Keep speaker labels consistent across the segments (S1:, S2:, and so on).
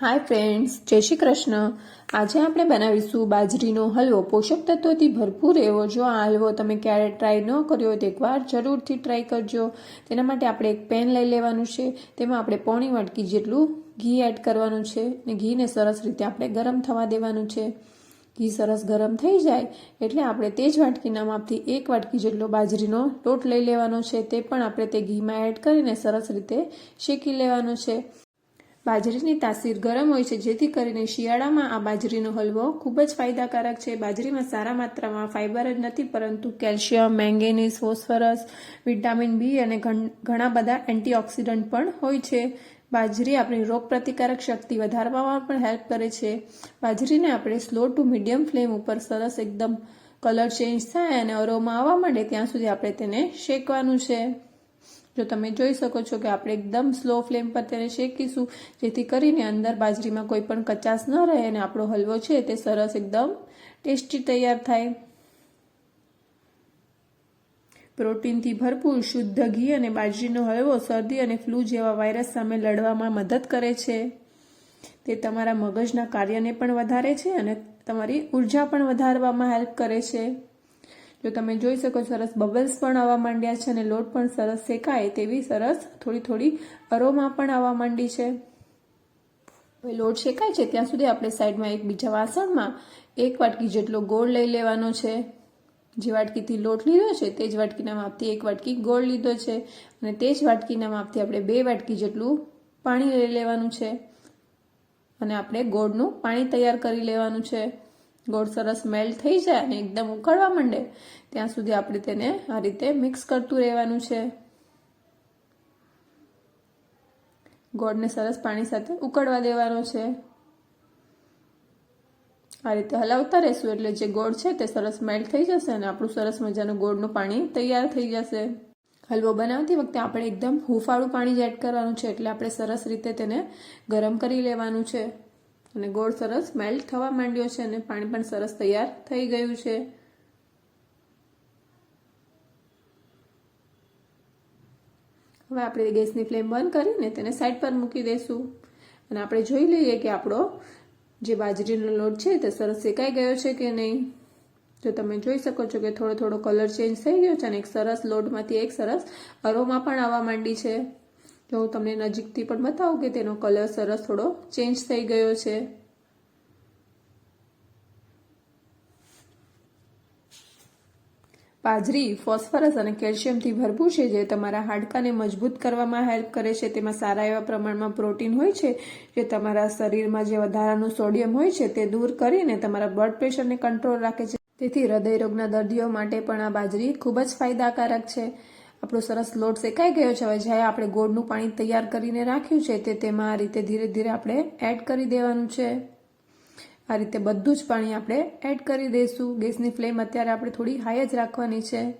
S1: Hi friends જય શ્રી કૃષ્ણ. આજે આપણે બનાવીશું બાજરીનો હલવો. પોષક તત્વોથી ભરપૂર એવો જો આ હલવો તમે ક્યારે ટ્રાય ન કર્યો તો એકવાર જરૂરથી ટ્રાય કરજો. તેના માટે આપણે એક પેન લઈ લેવાનું છે. તેમાં આપણે પોણી વાટકી જેટલું ઘી એડ કરવાનું છે અને ઘીને સરસ રીતે આપણે ગરમ થવા દેવાનું છે. ઘી સરસ ગરમ થઈ જાય એટલે આપણે તે જ વાટકીના માપથી એક વાટકી જેટલો બાજરીનો લોટ લઈ લેવાનો છે. તે પણ આપણે તે ઘીમાં એડ કરીને સરસ રીતે શેકી લેવાનો છે. બાજરીની તાસીર ગરમ હોય છે, જેથી કરીને શિયાળામાં આ બાજરીનો હલવો ખૂબ જ ફાયદાકારક છે. બાજરીમાં સારા માત્રામાં ફાઇબર જ નથી, પરંતુ calcium, manganese, phosphorus, vitamin B અને ઘણા બધા એન્ટીઓક્સિડન્ટ પણ હોય છે. બાજરી આપણી રોગ પ્રતિકારક શક્તિ વધારવામાં પણ હેલ્પ કરે છે. બાજરીને આપણે સ્લો ટુ મીડિયમ ફ્લેમ ઉપર સરસ એકદમ કલર ચેન્જ થાય અને અરોમાં આવવા માંડે, ત્યાં સુધી આપણે તેને શેકવાનું છે. જો તમે જોઈ શકો છો કે આપણે એકદમ સ્લો ફ્લેમ પર તેને શેકીશું, જેથી કરીને અંદર બાજરીમાં કોઈ પણ કચાશ ન રહે અને આપણો હલવો છે તે સરસ એકદમ ટેસ્ટી તૈયાર થાય. પ્રોટીનથી ભરપૂર શુદ્ધ ઘી અને બાજરીનો હલવો શરદી અને ફ્લૂ જેવા વાયરસ સામે લડવામાં મદદ કરે છે. તે તમારા મગજના કાર્યને પણ વધારે છે અને તમારી ઊર્જા પણ વધારવામાં હેલ્પ કરે છે. જો તમે જોઈ શકો સરસ બબલ્સ પણ આવવા માંડ્યા છે અને લોટ પણ સરસ શેકાય તેવી સરસ થોડી થોડી અરોમા પણ આવવા માંડી છે. હવે લોટ શેકાય છે, ત્યાં સુધી આપણે સાઈડમાં એક બીજા વાસણમાં એક વાટકી જેટલો ગોળ લઈ લેવાનો છે. જે વાટકીથી લોટ લીધો છે, તે જ વાટકીના માપથી એક વાટકી ગોળ લીધો છે અને તે જ વાટકીના માપથી આપણે બે વાટકી જેટલું પાણી લઈ લેવાનું છે. અને આપણે ગોળનું પાણી તૈયાર કરી લેવાનું છે. ગોળ સરસ મેલ્ટ થઈ જાય અને એકદમ ઉકળવા માંડે, ત્યાં સુધી આપણે તેને આ રીતે મિક્સ કરતું રહેવાનું છે. ગોળને સરસ પાણી સાથે ઉકળવા દેવાનો છે. આ રીતે હલાવતા રહેશું, એટલે જે ગોળ છે તે સરસ મેલ્ટ થઈ જશે અને આપણું સરસ મજાનું ગોળનું પાણી તૈયાર થઈ જશે. હલવો બનાવતી વખતે આપણે એકદમ હુંફાળું પાણી જ એડ કરવાનું છે, એટલે આપણે સરસ રીતે તેને ગરમ કરી લેવાનું છે. અને ગોળ સરસ મેલ્ટ થવા માંડ્યો છે અને પાણી પણ સરસ તૈયાર થઈ ગયું છે. હવે આપણે ગેસની ફ્લેમ બંધ કરીને તેને સાઈડ પર મૂકી દઈશું. અને આપણે જોઈ લઈએ કે આપણો જે બાજરીનો લોટ છે તે સરસ શેકાઈ ગયો છે કે નહીં. જો તમે જોઈ શકો છો કે થોડો થોડો કલર ચેન્જ થઈ ગયો છે અને એક સરસ લોટમાંથી એક સરસ અરોમા પણ આવવા માંડી છે. જો હું તમને નજીકથી પણ બતાવું કે તેનો કલર સરસ થોડો ચેન્જ થઈ ગયો છે. બાજરી ફોસ્ફરસ અને કેલ્શિયમથી ભરપૂર છે. જે તમારા હાડકાને મજબૂત કરવામાં હેલ્પ કરે છે. તેમાં સારા એવા પ્રમાણમાં પ્રોટીન હોય છે. જે તમારા શરીરમાં જે વધારાનું સોડિયમ હોય છે તે દૂર કરીને તમારા બ્લડ પ્રેશરને કંટ્રોલ રાખે છે. તેથી હૃદય રોગના દર્દીઓ માટે પણ આ બાજરી ખૂબ જ ફાયદાકારક છે. આપણો સરસ લોટ શેકાઈ ગયો છે. હવે જ્યારે આપણે ગોળનું પાણી તૈયાર કરીને રાખ્યું છે, તે તેમાં આ રીતે ધીરે ધીરે આપણે એડ કરી દેવાનું છે. આ રીતે બધું જ પાણી આપણે એડ કરી દઈશું. ગેસની ફ્લેમ અત્યારે આપણે થોડી હાઈ જ રાખવાની છે.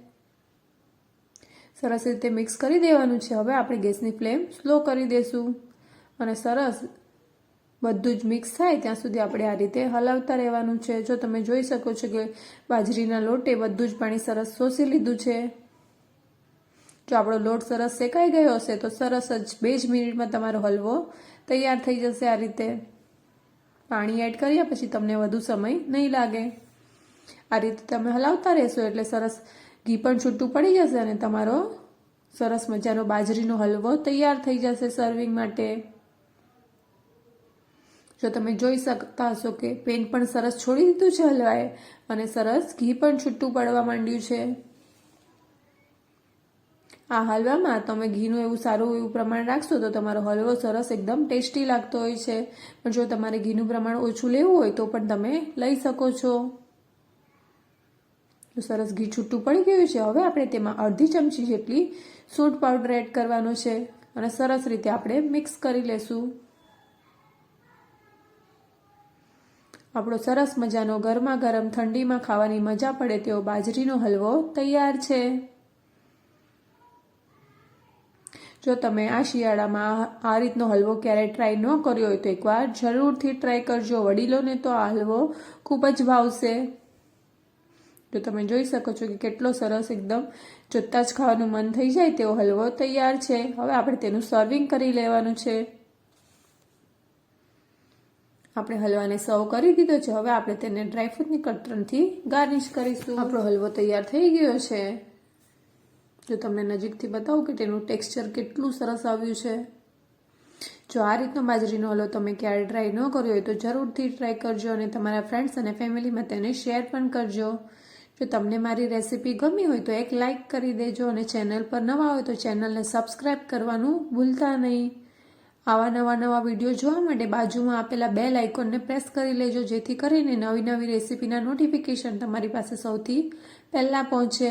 S1: સરસ રીતે મિક્સ કરી દેવાનું છે. હવે આપણે ગેસની ફ્લેમ સ્લો કરી દઈશું. અને સરસ બધું જ મિક્સ થાય ત્યાં સુધી આપણે આ રીતે હલાવતા રહેવાનું છે. જો તમે જોઈ શકો છો કે બાજરીના લોટે બધું જ પાણી સરસ શોષી લીધું છે. જો આપણો લોટ સરસ શેકાઈ ગયો હશે, તો સરસ જ બે જ મિનિટમાં તમારો હલવો તૈયાર થઈ જશે આ રીતે. પાણી એડ કર્યા પછી તમને વધુ સમય નહીં લાગે. આ રીતે તમે હલાવતા રહેશો એટલે સરસ ઘી પણ છૂટું પડી જશે અને તમારો સરસ મજાનો બાજરીનો હલવો તૈયાર થઈ જશે સર્વિંગ માટે. જો તમે જોઈ શકતા હશો કે પેન પણ સરસ છોડી દીધું છે હલવાએ અને સરસ ઘી પણ છૂટું પડવા માંડ્યું છે. આ હલવામાં તમે ઘીનું એવું સારું એવું પ્રમાણ રાખશો તો તમારો હલવો સરસ એકદમ ટેસ્ટી લાગતો હોય છે. પણ જો તમારે ઘીનું પ્રમાણ ઓછું લેવું હોય તો પણ તમે લઈ શકો છો. સરસ ઘી છૂટું પડી ગયું છે. હવે આપણે તેમાં અડધી ચમચી જેટલી સૂટ પાવડર એડ કરવાનો છે અને સરસ રીતે આપણે મિક્સ કરી લેશું. આપણો સરસ મજાનો ગરમા ગરમ ઠંડીમાં ખાવાની મજા પડે તેવો બાજરીનો હલવો તૈયાર છે. જો તમે આ શિયાળામાં આ રીતનો હલવો ક્યારેય ટ્રાય ન કર્યો હોય તો એકવાર જરૂરથી ટ્રાય કરજો. વડીલોને તો આ હલવો ખૂબ જ ભાવશે. જો તમે જોઈ શકો છો કે કેટલો સરસ એકદમ જોતા જ ખાવાનું મન થઈ જાય તેવો હલવો તૈયાર છે. હવે આપણે તેનું સર્વિંગ કરી લેવાનું છે. આપણે હલવાને સર્વ કરી દીધો છે. હવે આપણે તેને ડ્રાયફ્રૂટની કતરણથી ગાર્નિશ કરીશું. આપણો હલવો તૈયાર થઈ ગયો છે. જો તમને નજીકથી બતાવું કે તેનું ટેક્સચર કેટલું સરસ આવ્યું છે. જો આ રીતનો બાજરીનો હલવો તમે ક્યારે ટ્રાય ન કર્યો હોય તો જરૂરથી ટ્રાય કરજો અને તમારા ફ્રેન્ડ્સ અને ફેમિલીમાં તેને શેર પણ કરજો. જો તમને મારી રેસીપી ગમી હોય તો એક લાઇક કરી દેજો અને ચેનલ પર નવા હોય તો ચેનલને સબસ્ક્રાઈબ કરવાનું ભૂલતા નહીં. આવા નવા નવા વીડિયો જોવા માટે બાજુમાં આપેલા બે લાઇકોનને પ્રેસ કરી લેજો, જેથી કરીને નવી નવી રેસીપીના નોટિફિકેશન તમારી પાસે સૌથી પહેલાં પહોંચે.